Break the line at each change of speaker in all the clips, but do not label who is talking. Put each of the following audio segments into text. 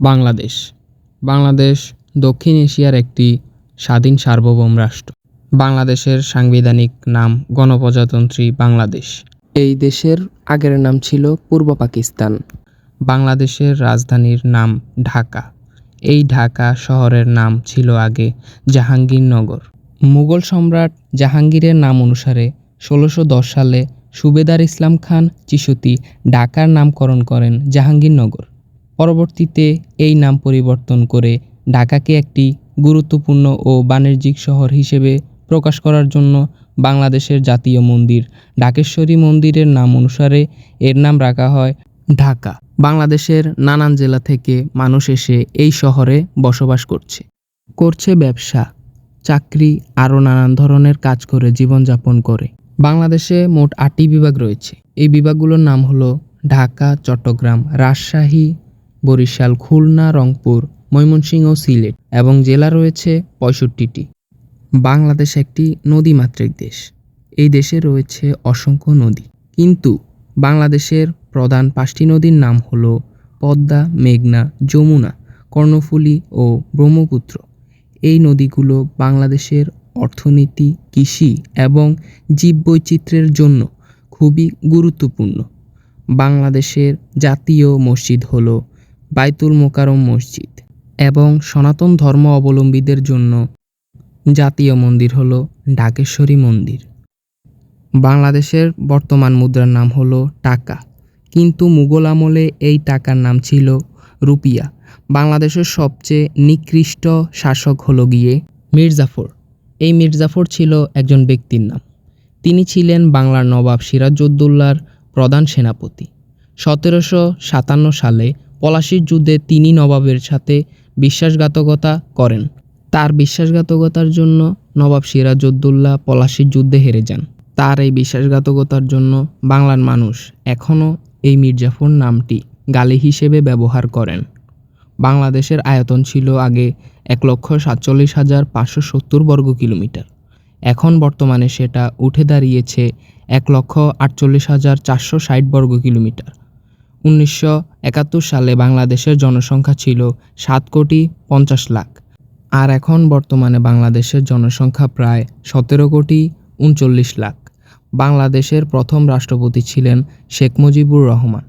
বাংলাদেশ। বাংলাদেশ দক্ষিণ এশিয়ার একটি স্বাধীন সার্বভৌম রাষ্ট্র। বাংলাদেশের সাংবিধানিক নাম গণপ্রজাতন্ত্রী বাংলাদেশ।
এই দেশের আগের নাম ছিল পূর্ব পাকিস্তান।
বাংলাদেশের রাজধানীর নাম ঢাকা। এই ঢাকা শহরের নাম ছিল আগে জাহাঙ্গীরনগর। মুঘল সম্রাট জাহাঙ্গীরের নাম অনুসারে ষোলোশো দশ সালে সুবেদার ইসলাম খান চিশতি ঢাকার নামকরণ করেন জাহাঙ্গীরনগর। পরবর্তীতে এই নাম পরিবর্তন করে ঢাকাকে একটি গুরুত্বপূর্ণ ও বাণিজ্যিক শহর হিসেবে প্রকাশ করার জন্য বাংলাদেশের জাতীয় মন্দির ঢাকেশ্বরী মন্দিরের নাম অনুসারে এর নাম রাখা হয় ঢাকা। বাংলাদেশের নানান জেলা থেকে মানুষ এসে এই শহরে বসবাস করছে। করছে ব্যবসা, চাকরি আরও নানান ধরনের কাজ করে জীবনযাপন করে। বাংলাদেশে মোট আটটি বিভাগ রয়েছে। এই বিভাগগুলোর নাম হলো ঢাকা, চট্টগ্রাম, রাজশাহী বরিশাল, খুলনা, রংপুর, ময়মনসিংহ, সিলেট এবং জেলা রয়েছে পঁয়ষট্টিটি। বাংলাদেশ একটি নদীমাতৃক দেশ। এই দেশে রয়েছে অসংখ্য নদী। কিন্তু বাংলাদেশের প্রধান পাঁচটি নদীর নাম হল পদ্মা, মেঘনা, যমুনা, কর্ণফুলী ও ব্রহ্মপুত্র। এই নদীগুলো বাংলাদেশের অর্থনীতি, কৃষি এবং জীববৈচিত্র্যের জন্য খুবই গুরুত্বপূর্ণ। বাংলাদেশের জাতীয় মসজিদ হলো বাইতুল মোকারম মসজিদ এবং সনাতন ধর্ম অবলম্বীদের জন্য জাতীয় মন্দির হল ঢাকেশ্বরী মন্দির। বাংলাদেশের বর্তমান মুদ্রার নাম হলো টাকা, কিন্তু মুঘল আমলে এই টাকার নাম ছিল রুপিয়া। বাংলাদেশের সবচেয়ে নিকৃষ্ট শাসক হলো গিয়ে মির্জাফর। এই মির্জাফর ছিল একজন ব্যক্তির নাম। তিনি ছিলেন বাংলার নবাব সিরাজউদ্দৌলার প্রধান সেনাপতি। সতেরোশো সাতান্ন সালে পলাশির যুদ্ধে তিনি নবাবের সাথে বিশ্বাসঘাতকতা করেন। তার বিশ্বাসঘাতকতার জন্য নবাব সিরাজউদ্দৌলা পলাশির যুদ্ধে হেরে যান। তার এই বিশ্বাসঘাতকতার জন্য বাংলার মানুষ এখনও এই মির্জাফর নামটি গালি হিসেবে ব্যবহার করেন। বাংলাদেশের আয়তন ছিল আগে এক লক্ষ সাতচল্লিশ হাজার পাঁচশো সত্তর বর্গ কিলোমিটার। এখন বর্তমানে সেটা উঠে দাঁড়িয়েছে এক লক্ষ আটচল্লিশ হাজার চারশো ষাট বর্গ কিলোমিটার। উনিশশো একাত্তর সালে বাংলাদেশের জনসংখ্যা ছিল সাত কোটি পঞ্চাশ লাখ। আর এখন বর্তমানে বাংলাদেশের জনসংখ্যা প্রায় সতেরো কোটি উনচল্লিশ লাখ। বাংলাদেশের প্রথম রাষ্ট্রপতি ছিলেন শেখ মুজিবুর রহমান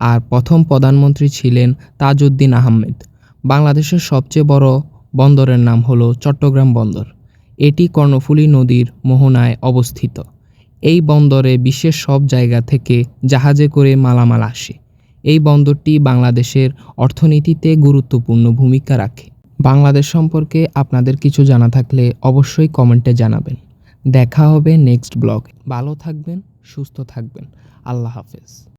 আর প্রথম প্রধানমন্ত্রী ছিলেন তাজউদ্দিন আহমেদ। বাংলাদেশের সবচেয়ে বড় বন্দরের নাম হলো চট্টগ্রাম বন্দর। এটি কর্ণফুলী নদীর মোহনায় অবস্থিত। এই বন্দরে বিশ্বের সব জায়গা থেকে জাহাজে করে মালামাল আসে। এই বন্দরটি বাংলাদেশের অর্থনীতিতে গুরুত্বপূর্ণ ভূমিকা রাখে। বাংলাদেশ সম্পর্কে আপনাদের কিছু জানা থাকলে অবশ্যই কমেন্টে জানাবেন। দেখা হবে নেক্সট ব্লগে। ভালো থাকবেন, সুস্থ থাকবেন। আল্লাহ হাফেজ।